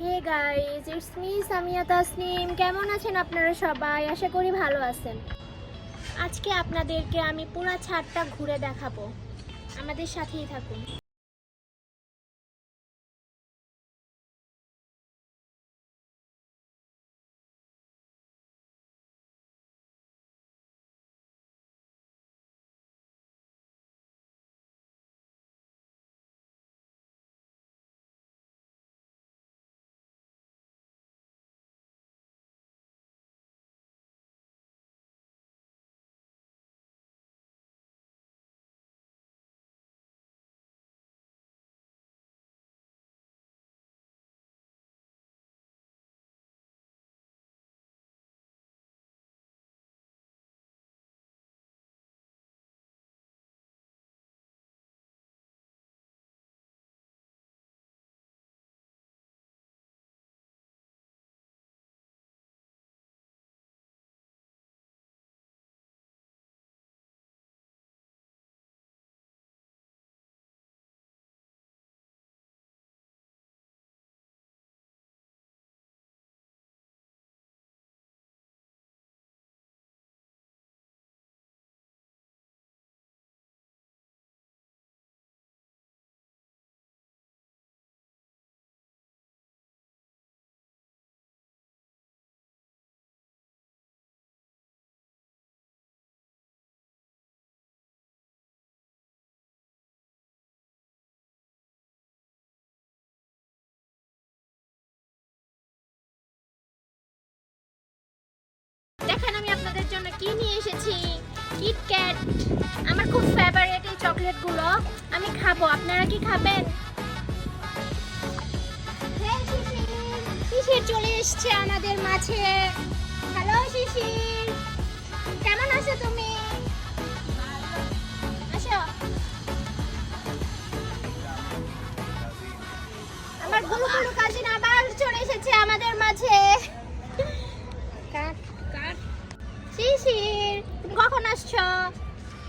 Hey guys it's me Samia কেমন আছেন আপনারা সবাই? আশা করি ভালো আছেন। আজকে আপনাদেরকে আমি পুরো ছাদটা ঘুরে দেখাবো। আমাদের সাথেই থাকুন। কি নিয়ে এসেছি? কিটক্যাট আমার খুব ফেভারিট এই চকলেটগুলো। আমি খাব। আপনারা কি খাবেন? হ্যাঁ, শিশির। শিশির চলে এসছে আমাদের মাঝে। হ্যালো শিশির। কেমন আছো তুমি?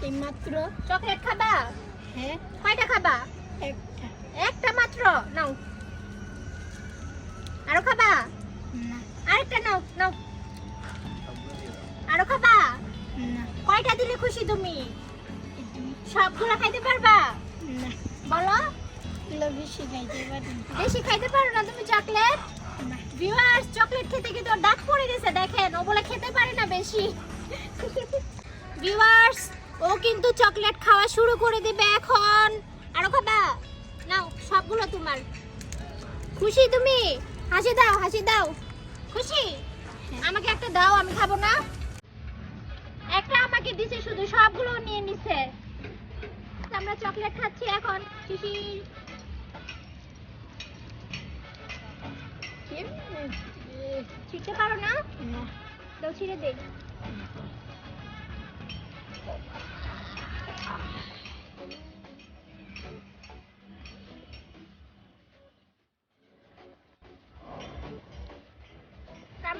এই মাত্র চকলেট খাবা? হ্যাঁ। কয়টা খাবা? একটা। একটা মাত্র? নাও। আরও খাবা? না। আরেকটা নাও নাও। আরও খাবা? না। কয়টা দিলে খুশি তুমি? সবগুলো খাইতে পারবা? না। বলো। বেশি খাইতে পারি বেশি খাইতে পারো না তুমি চকলেট? ভিউয়ার্স চকলেট খেতে ওর দাঁত পড়ে গেছে দেখেন। ও বলে খেতে পারে না বেশি। ভিউয়ার্স ও কিন্তু চকলেট খাওয়া শুরু করে দিবে এখন। আরও খাবা? নাও সবগুলো তোমার। খুশি তুমি? হাসি দাও হাসি দাও। খুশি? আমাকে একটা দাও আমি খাব না। একটা আমাকে দিছে শুধু সবগুলো নিয়ে নিছে। আমরা চকলেট খাচ্ছি এখন। শিশির কেমনে? ছিটতে পারো না। দাও ছিঁড়ে দে।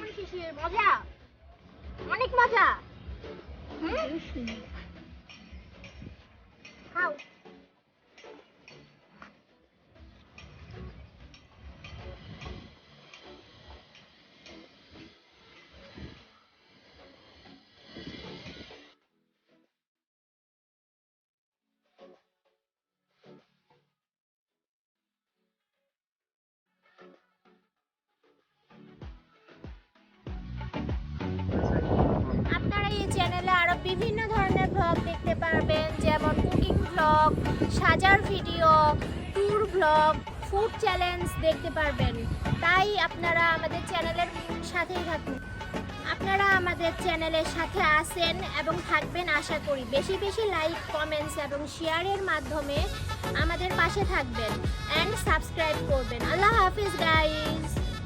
মজা। অনেক মজা হ্যাঁ। খাও। চ্যানেলে আরও বিভিন্ন ধরনের ব্লগ দেখতে পারবেন, যেমন কুকিং ব্লগ সাজার video tour blog food challenge দেখতে পারবেন। তাই আপনারা আমাদের চ্যানেলের সাথেই থাকুন। আপনারা আমাদের চ্যানেলের সাথে আসেন এবং থাকবেন আশা করি। বেশি বেশি লাইক কমেন্টস এবং শেয়ারের মাধ্যমে আমাদের পাশে থাকবেন অ্যান্ড সাবস্ক্রাইব করবেন। আল্লাহ হাফিজ গাইস